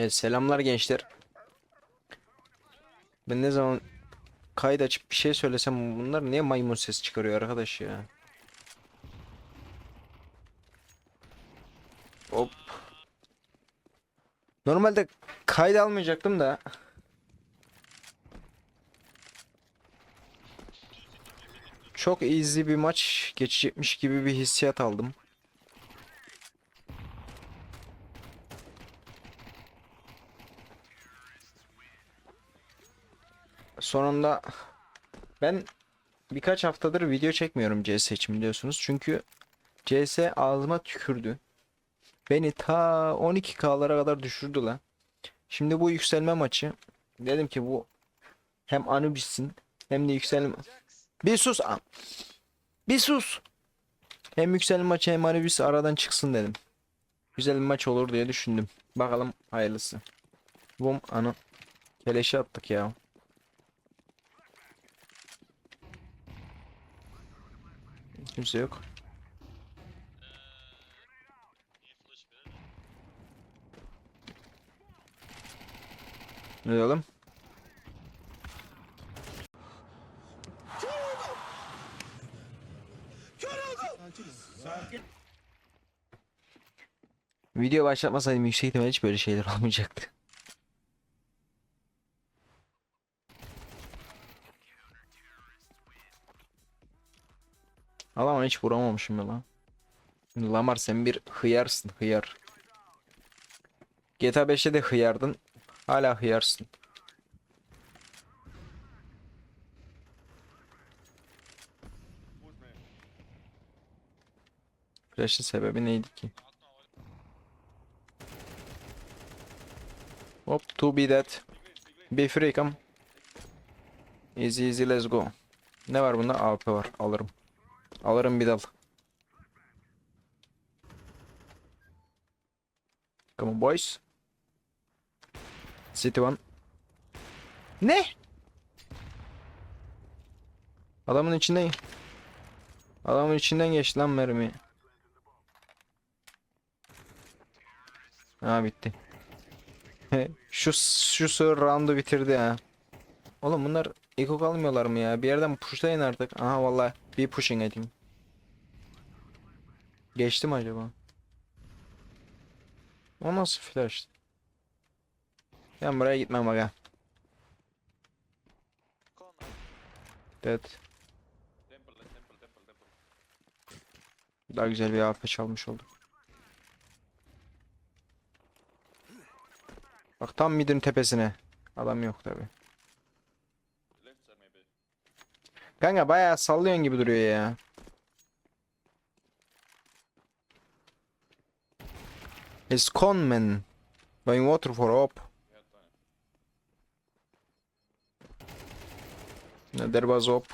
Evet selamlar gençler. Ben ne zaman kayıt açıp bir şey söylesem bunlar niye maymun ses çıkarıyor arkadaş ya? Hop. Normalde kayıt almayacaktım da. Çok easy bir maç geçecekmiş gibi bir hissiyat aldım. Sonunda ben birkaç haftadır video çekmiyorum CS için biliyorsunuz. Çünkü CS ağzıma tükürdü. Beni ta 12K'lara kadar düşürdü lan. Şimdi bu yükselme maçı dedim ki bu hem Anubis'in hem de yükselme bir sus am. bir sus hem yükselme maçı hem Anubis aradan çıksın dedim. Güzel bir maç olur diye düşündüm. Bakalım hayırlısı. Bum anı keleşi attık ya. Kimse yok. Ne diyelim? Video başlatmasaydım yüksek ihtimal hiç böyle şeyler olmayacaktı. Ama hiç vuramamışım ya lan. Lamar sen bir hıyarsın hıyar. GTA 5'te de hıyardın. Hala hıyarsın. Flash'ın sebebi neydi ki? Hop to be that. Be free come. Easy easy let's go. Ne var bunda? AP var. Alırım. Alırım bir dal. Come on boys. City one. Ne? Adamın içinden Adamın içinden geçti lan mermi. Ha bitti. şu şu sığır roundu bitirdi ha. Oğlum bunlar eko kalmıyorlar mı ya? Bir yerden pushlayın artık. Aha vallahi bir pushing edeyim. Geçti mi acaba? O nasıl flash? Ben buraya gitmem aga. Dead. Daha güzel bir AP çalmış olduk. Bak tam midin tepesine. Adam yok tabi. Kanka bayağı sallıyorsun gibi duruyor ya. It's con man. Going water for time. There was op.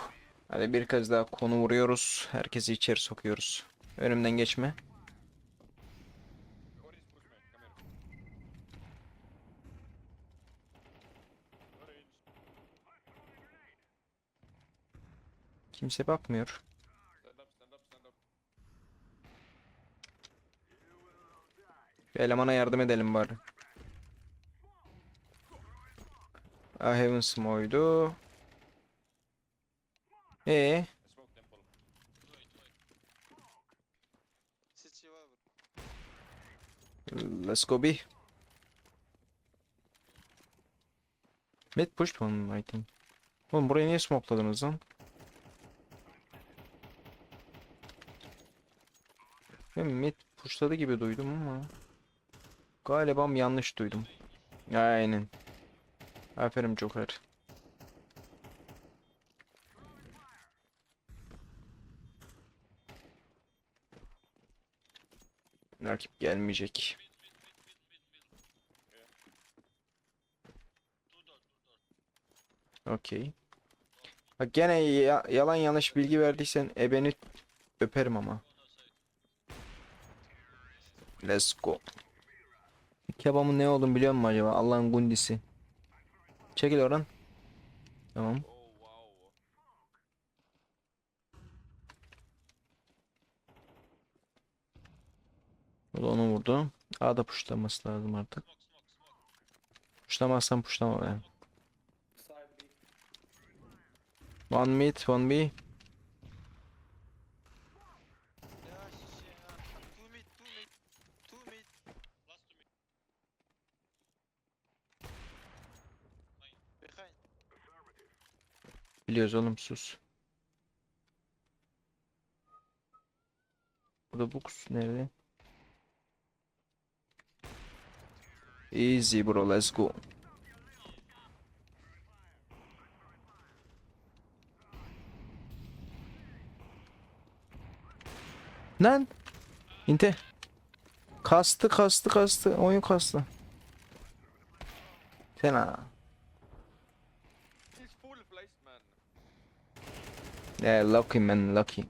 Hadi bir kez daha konu vuruyoruz. Herkesi içeri sokuyoruz. Önümden geçme. What is push me? Come here. Orange. Kimse bakmıyor. Bir elemana yardım edelim bari. Ah Heaven Smoke'ydu. Ee, let's go B. Mid pushed one I think. Oğlum burayı niye smokeladınız lan? Ben mid pushladı gibi duydum ama galiba yanlış duydum. Aynen. Aferin Joker. Rakip gelmeyecek. Okey. Bak gene ya- yalan yanlış bilgi verdiysen ebeni öperim ama. Let's go. Kebabın ne olduğunu biliyor musun acaba? Allah'ın gundisi. Çekil oradan. Tamam. O da onu vurdu. A'da puşlaması lazım artık. Puşlamazsan puşlama B. One mid, one B. Yeah, shit, yeah. Two mid, two mid, two mid. Last to me. Behind. Biliyoruz oğlum sus. Burada bu kus nerede? Easy bro, let's go. Lan! İnte. Kastı kastı kastı. Oyun kastı. Fena. He's full placed, man. Yeah, lucky man, lucky.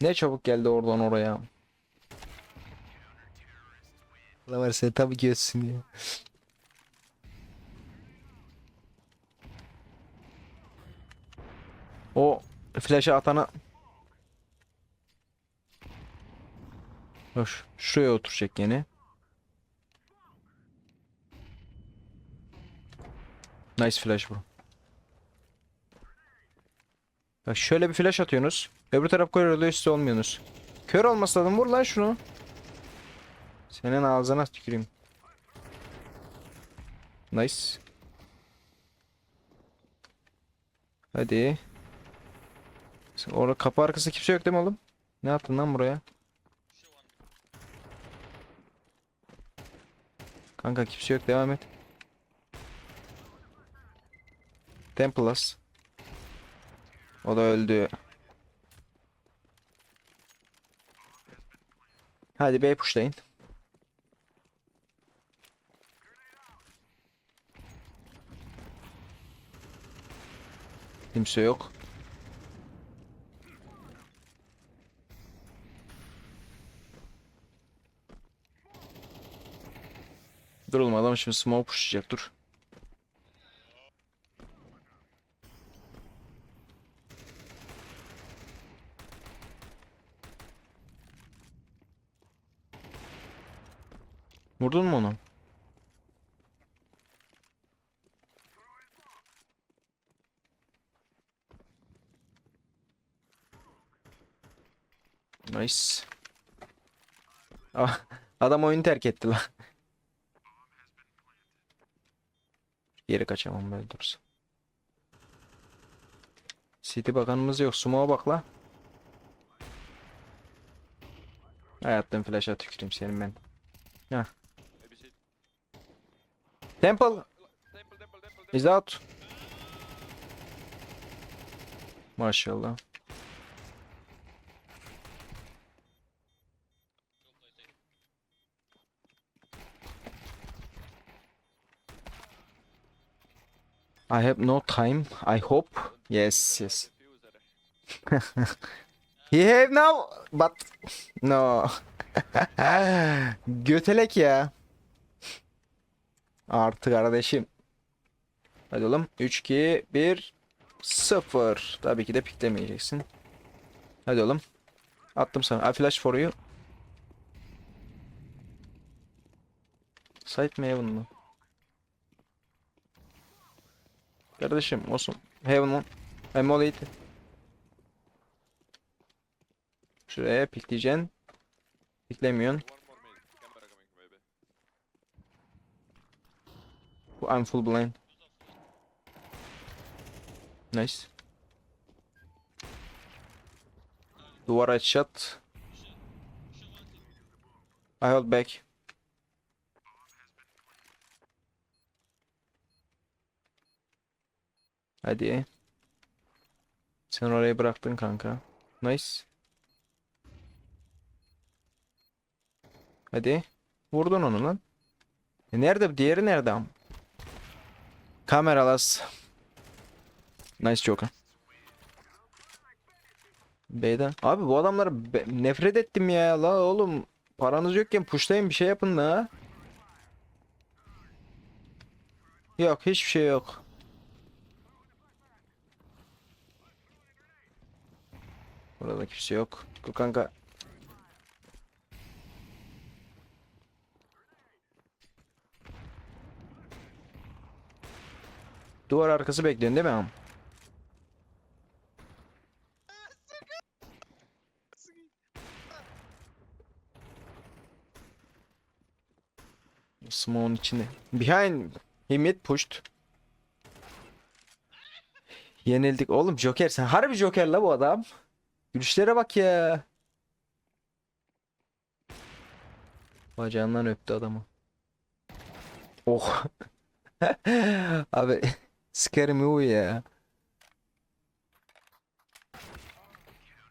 Ne çabuk geldi oradan oraya. La var sen tabii götsün ya. O flash'ı atana Hoş. Şuraya oturacak yine. Nice flash bro. Şöyle bir flash atıyorsunuz. Öbür taraf kör oluyor üstü olmuyorsunuz. Kör olması lazım. Vur lan şunu. Senin ağzına tüküreyim. Nice. Hadi. Orada kapı arkası kimse yok değil mi oğlum? Ne yaptın lan buraya? Kanka kimse yok devam et. Templas. O da öldü. Hadi B pushlayın. Kimse yok. Dur oğlum adam şimdi smoke pushlayacak dur. Vurdun mu onu? Nice. Ah, adam oyunu terk etti lan. Geri kaçamam böyle durursa. City bakanımız yok. Sumo'a bak la. Hayattan flash'a tüküreyim senin ben. Shit. Temple is out. Maşallah. I have no time. I hope. Yes, yes. He have now, but no. Götelek ya. Artı kardeşim. Hadi oğlum. 3, 2, 1, 0. Tabii ki de piklemeyeceksin. Hadi oğlum. Attım sana. I flash for you. Site mi Heaven? Kardeşim olsun. Heaven mı? I'm. Şuraya pikleyeceksin. Piklemiyorsun. One more mid. Camera coming, maybe. I'm full blind. Nice. Duvar aç shot. I hold back. Hadi. Sen orayı bıraktın kanka. Nice. Hadi. Vurdun onu lan. E nerede? Diğeri nerede? Am? Kameralas. Nice Joker. B'den. Abi bu adamlara nefret ettim ya. La oğlum. Paranız yokken pushlayın bir şey yapın la. Yok hiçbir şey yok. Burada kimse yok. Kanka. Duvar arkası bekliyorsun değil mi am? Smoke'un içinde. Behind he mid pushed. Yenildik. Oğlum Joker sen harbi Joker la bu adam. Gülüşlere bak ya. Bacağından öptü adamı. Oh. Abi scary movie ya.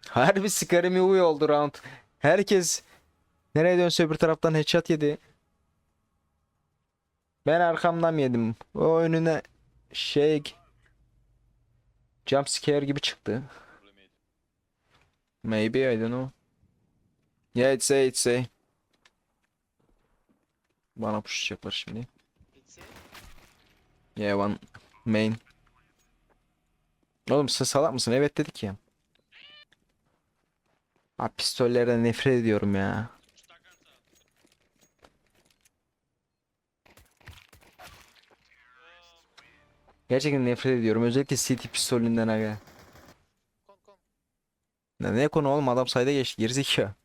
Harbi movie oldu round. Herkes nereye dönse öbür taraftan headshot yedi. Ben arkamdan yedim. O önüne şey jump scare gibi çıktı. Maybe I don't know. Yeah it's A it's A. Bana pushlayacaklar şimdi. It's it. Yeah one main. Oğlum sen salak mısın? Evet dedik ya. Abi pistollerden nefret ediyorum ya. Gerçekten nefret ediyorum. Özellikle CT pistolünden aga. Ne, ne konu oğlum adam sayda geçti gerizekalı.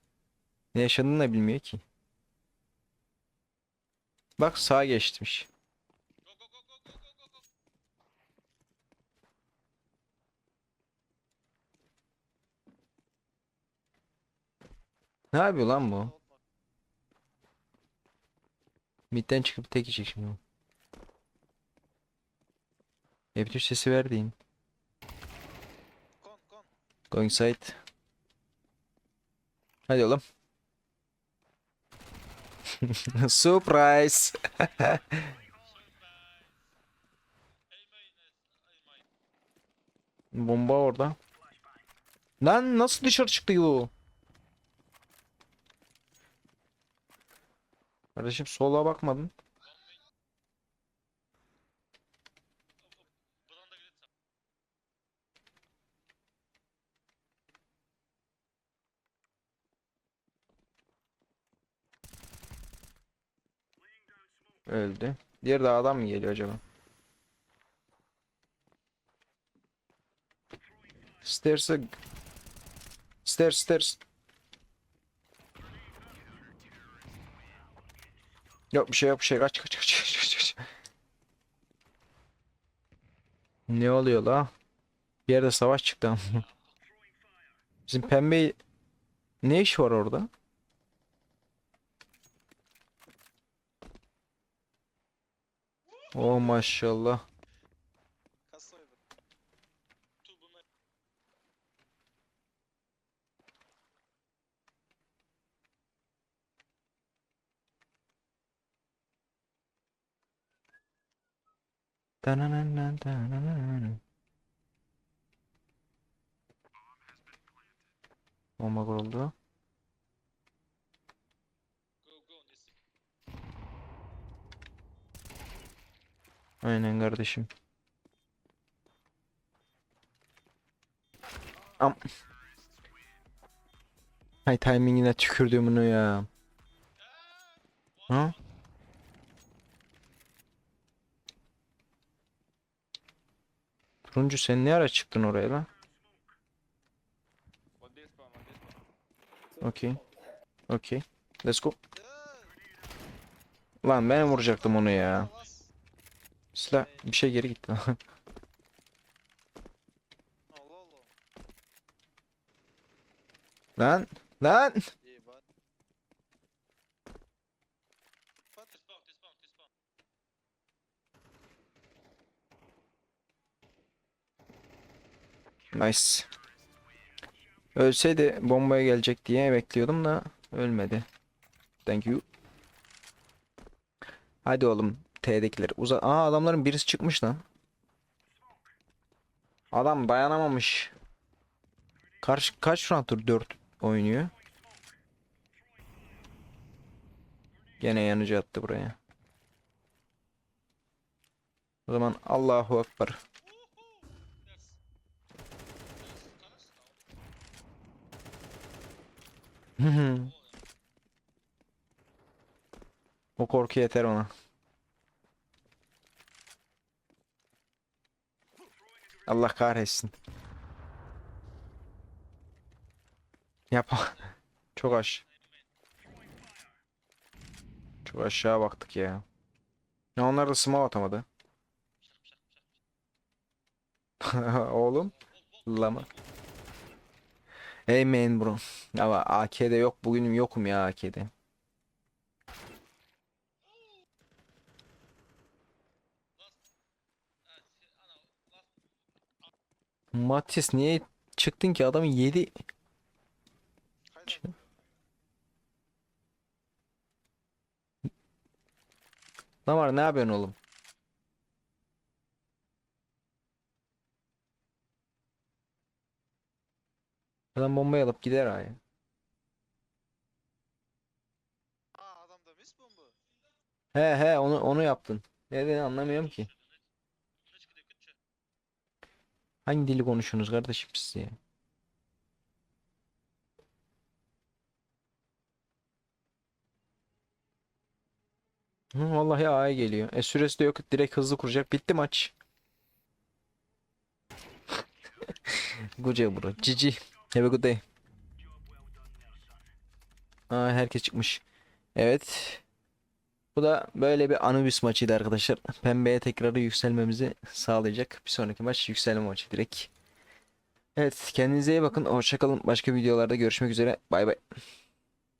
Ne yaşadığını da bilmiyor ki. Bak sağa geçmiş. Ne yapıyor lan bu? Midden çıkıp tek yiyecek şimdi. F3 sesi verdiğin. Going side. Hadi oğlum. Surprise. Bomba orada. Lan nasıl dışarı çıktı bu? Kardeşim sola bakmadın. Öldü. Diğer de adam mı geliyor acaba? Stairs'a... Stairs, stairs. Yok bir şey yok bir şey kaç kaç kaç kaç kaç, kaç. Ne oluyor la? Bir yerde savaş çıktı ama. Bizim pembe ne iş var orada? Oh maşallah. Bomba kuruldu. Aynen kardeşim. Am. Hay timingine tükürdüm ya. Ha? Turuncu sen ne ara çıktın oraya lan? Okey. Okey. Let's go. Lan ben vuracaktım onu ya. Silah bir şey geri gitti. lan lan Nice. Ölseydi bombaya gelecek diye bekliyordum da ölmedi. Thank you. Hadi oğlum T'dekiler. Uza Aa adamların birisi çıkmış lan. Adam dayanamamış. Karşı kaç rounddur 4 oynuyor. Gene yanıcı attı buraya. O zaman Allahu Ekber. O korku yeter ona. Allah kahretsin. Yapma. Çok aş. Çok aşağı baktık ya. Ya onlar da smoke atamadı. Oğlum. Lama. Hey man bro. Ama AK'de yok. Bugünüm yokum ya AK'de. Matis niye çıktın ki adamı yedi. Lan var ne yapıyorsun oğlum? Adam bombayı alıp gider ya. Aa adamda mis bomba. He he onu onu yaptın. Ne dediğini anlamıyorum ki. Hangi dili konuşuyorsunuz kardeşim siz ya? Hı, vallahi A'ya geliyor. E süresi de yok. Direkt hızlı kuracak. Bitti maç. Job bro. GG. Have a good day. Aa, herkes çıkmış. Evet. Bu da böyle bir Anubis maçıydı arkadaşlar. Pembeye tekrar yükselmemizi sağlayacak. Bir sonraki maç yükselme maçı direkt. Evet kendinize iyi bakın. Hoşçakalın. Başka videolarda görüşmek üzere. Bay bay.